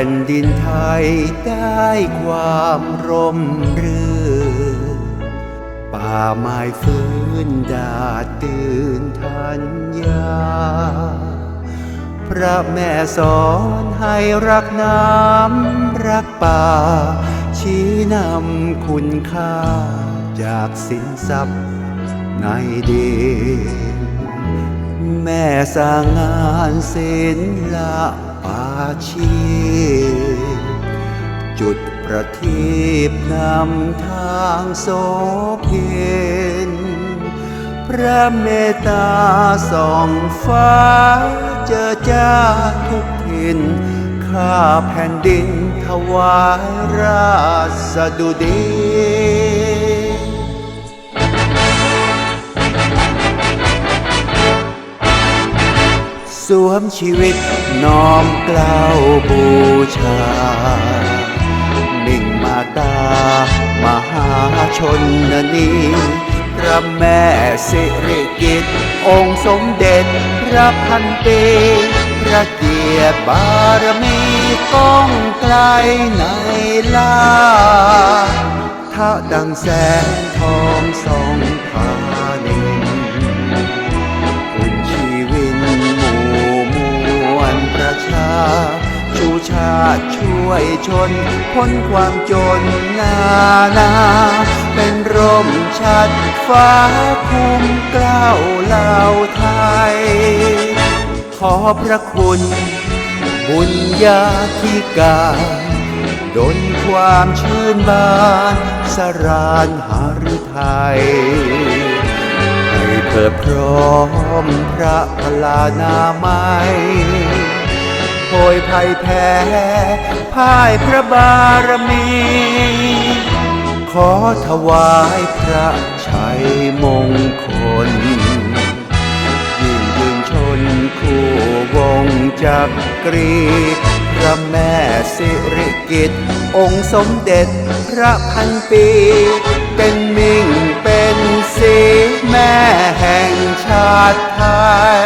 ผ่นดินไทยได้ความร่มรื่น ป่าไม้ฟื้นดาตื่นทัญญาพระแม่สอนให้รักน้ำรักป่า ชี้นำคุณค่าจากสินทรัพย์ในดินแม่สร้างงานศิละปา ชีพจุดประทีปนำทางโสเพนพระเมตตาส่องฟ้าเจอจ้าทุกทินข้าแผ่นดินถวายราสดุดี สวมชีวิตน้อมเกล้าวบูชามิ่งมาตามหาชนนีพระแม่สิริกิตองค์สมเด็จพระพันปีพระเกียรติบารมีก้องไกลในลาถ้าดังแสงทองสอง ชาติช่วยชน พ้นความจนนานา เป็นร่มชัดฟ้าคุ้มเกล้าวเหล่าไทย ขอพระคุณ บุญญาธิการดลความชื่นบานสรานหาฤทัยให้เพิดพร้อมพระพลานาไมัย โพยภัยแพ้พ่ายพระบารมี ขอถวายพระชัยมงคล ยิ่งยืนชนคู่วงจักรีพระแม่สิริกิตองค์สมเด็จพระพันปี เป็นมิ่งเป็นสีแม่แห่งชาติไทย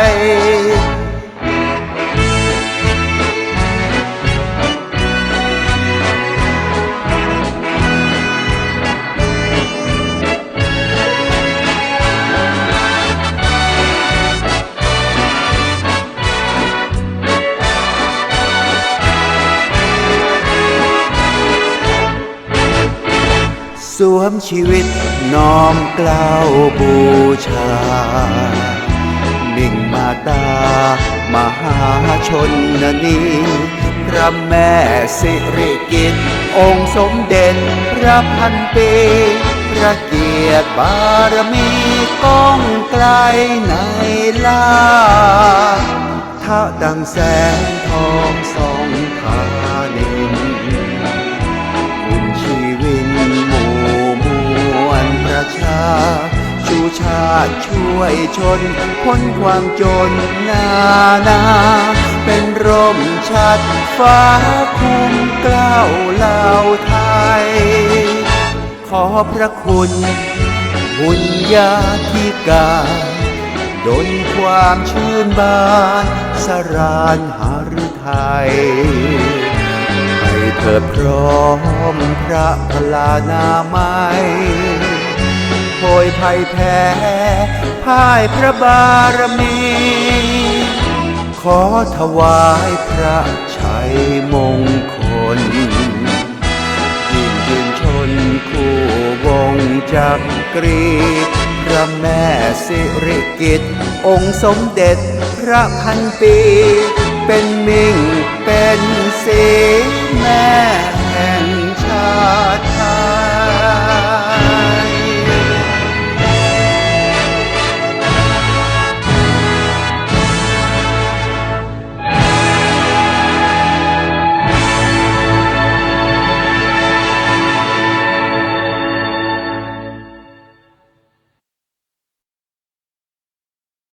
สวมชีวิตน้อมกล้าวบูชา มิ่งมาตามหาชนนนีพระแม่สิริกิตองค์สมเด็จพระพันปี พระเกียรติบารมีก้องไกลในลาถ้าดังแสงทอง ชาติช่วยชนพ้นความจนนานา เป็นร่มชัดฟ้าคุ้มเกล้าวเหล่าไทย ขอพระคุณบุญญาธิการดลความชื่นบานสรานหาฤทัยให้เถิดพร้อมพระพลานาไมัยโพ ยภัยแพ้พ่ายพระบารมี ขอถวายพระชัยมงคลยิ่งยืนชนคู่วงจักรีพระแม่สิริกิตองค์สมเด็จพระพันปี เป็นมิ่งเป็นสีแม่